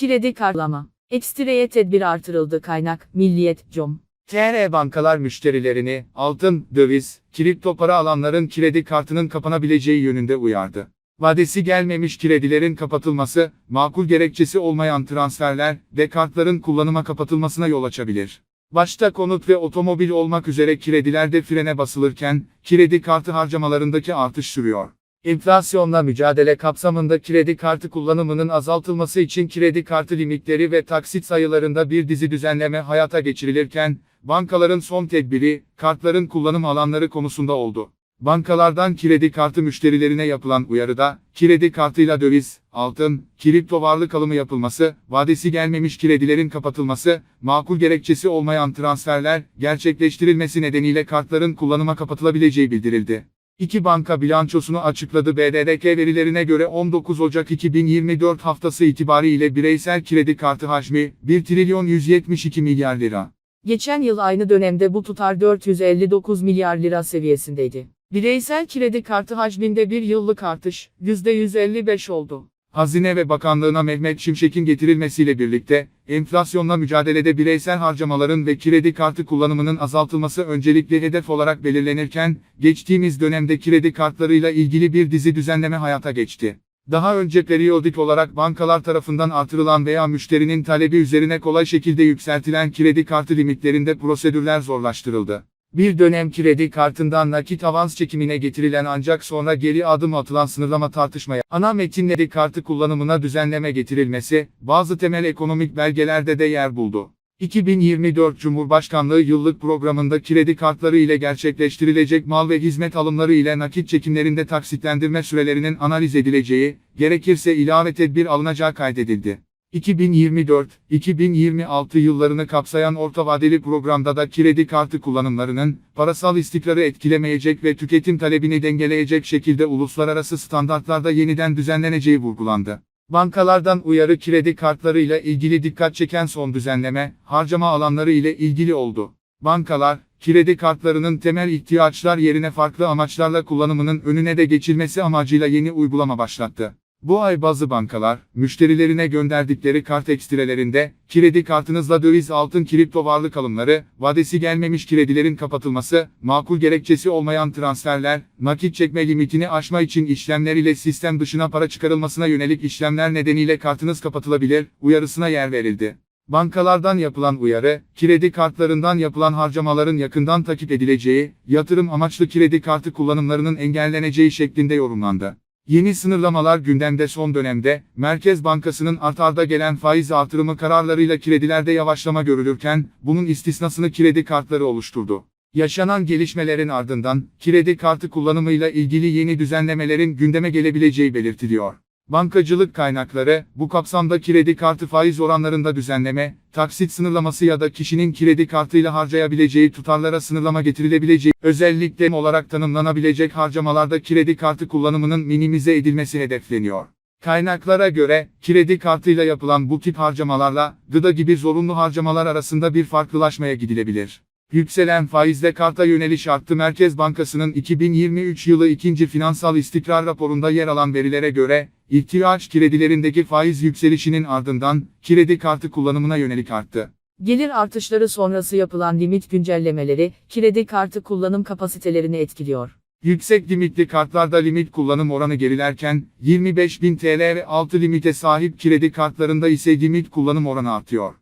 Kredi kartlama. Ekstreye tedbir artırıldı kaynak, Milliyet, Com. TR bankalar müşterilerini, altın, döviz, kripto para alanların kredi kartının kapanabileceği yönünde uyardı. Vadesi gelmemiş kredilerin kapatılması, makul gerekçesi olmayan transferler ve kartların kullanıma kapatılmasına yol açabilir. Başta konut ve otomobil olmak üzere kredilerde frene basılırken, kredi kartı harcamalarındaki artış sürüyor. Enflasyonla mücadele kapsamında kredi kartı kullanımının azaltılması için kredi kartı limitleri ve taksit sayılarında bir dizi düzenleme hayata geçirilirken, bankaların son tedbiri, kartların kullanım alanları konusunda oldu. Bankalardan kredi kartı müşterilerine yapılan uyarıda, kredi kartıyla döviz, altın, kripto varlık alımı yapılması, vadesi gelmemiş kredilerin kapatılması, makul gerekçesi olmayan transferler, gerçekleştirilmesi nedeniyle kartların kullanıma kapatılabileceği bildirildi. İki banka bilançosunu açıkladı BDDK verilerine göre 19 Ocak 2024 haftası itibariyle bireysel kredi kartı hacmi 1 trilyon 172 milyar lira. Geçen yıl aynı dönemde bu tutar 459 milyar lira seviyesindeydi. Bireysel kredi kartı hacminde bir yıllık artış, %155 oldu. Hazine ve Bakanlığı'na Mehmet Şimşek'in getirilmesiyle birlikte, enflasyonla mücadelede bireysel harcamaların ve kredi kartı kullanımının azaltılması öncelikli hedef olarak belirlenirken, geçtiğimiz dönemde kredi kartlarıyla ilgili bir dizi düzenleme hayata geçti. Daha önce periyodik olarak bankalar tarafından artırılan veya müşterinin talebi üzerine kolay şekilde yükseltilen kredi kartı limitlerinde prosedürler zorlaştırıldı. Bir dönem kredi kartından nakit avans çekimine getirilen ancak sonra geri adım atılan sınırlama tartışmaya, ana metinleri kartı kullanımına düzenleme getirilmesi, bazı temel ekonomik belgelerde de yer buldu. 2024 Cumhurbaşkanlığı yıllık programında kredi kartları ile gerçekleştirilecek mal ve hizmet alımları ile nakit çekimlerinde taksitlendirme sürelerinin analiz edileceği, gerekirse ilave tedbir alınacağı kaydedildi. 2024-2026 yıllarını kapsayan orta vadeli programda da kredi kartı kullanımlarının, parasal istikrarı etkilemeyecek ve tüketim talebini dengeleyecek şekilde uluslararası standartlarda yeniden düzenleneceği vurgulandı. Bankalardan uyarı kredi kartlarıyla ilgili dikkat çeken son düzenleme, harcama alanları ile ilgili oldu. Bankalar, kredi kartlarının temel ihtiyaçlar yerine farklı amaçlarla kullanımının önüne de geçilmesi amacıyla yeni uygulama başlattı. Bu ay bazı bankalar, müşterilerine gönderdikleri kart ekstrelerinde, kredi kartınızla döviz altın kripto varlık alımları, vadesi gelmemiş kredilerin kapatılması, makul gerekçesi olmayan transferler, nakit çekme limitini aşma için işlemler ile sistem dışına para çıkarılmasına yönelik işlemler nedeniyle kartınız kapatılabilir, uyarısına yer verildi. Bankalardan yapılan uyarı, kredi kartlarından yapılan harcamaların yakından takip edileceği, yatırım amaçlı kredi kartı kullanımlarının engelleneceği şeklinde yorumlandı. Yeni sınırlamalar gündemde son dönemde, Merkez Bankası'nın art arda gelen faiz artırımı kararlarıyla kredilerde yavaşlama görülürken, bunun istisnasını kredi kartları oluşturdu. Yaşanan gelişmelerin ardından, kredi kartı kullanımıyla ilgili yeni düzenlemelerin gündeme gelebileceği belirtiliyor. Bankacılık kaynakları, bu kapsamda kredi kartı faiz oranlarında düzenleme, taksit sınırlaması ya da kişinin kredi kartıyla harcayabileceği tutarlara sınırlama getirilebileceği, özellikle olarak tanımlanabilecek harcamalarda kredi kartı kullanımının minimize edilmesi hedefleniyor. Kaynaklara göre, kredi kartıyla yapılan bu tip harcamalarla, gıda gibi zorunlu harcamalar arasında bir farklılaşmaya gidilebilir. Yükselen faizle karta yöneliş arttı. Merkez Bankası'nın 2023 yılı ikinci finansal istikrar raporunda yer alan verilere göre, ihtiyaç kredilerindeki faiz yükselişinin ardından, kredi kartı kullanımına yönelik arttı. Gelir artışları sonrası yapılan limit güncellemeleri, kredi kartı kullanım kapasitelerini etkiliyor. Yüksek limitli kartlarda limit kullanım oranı gerilerken, 25.000 TL ve altı limite sahip kredi kartlarında ise limit kullanım oranı artıyor.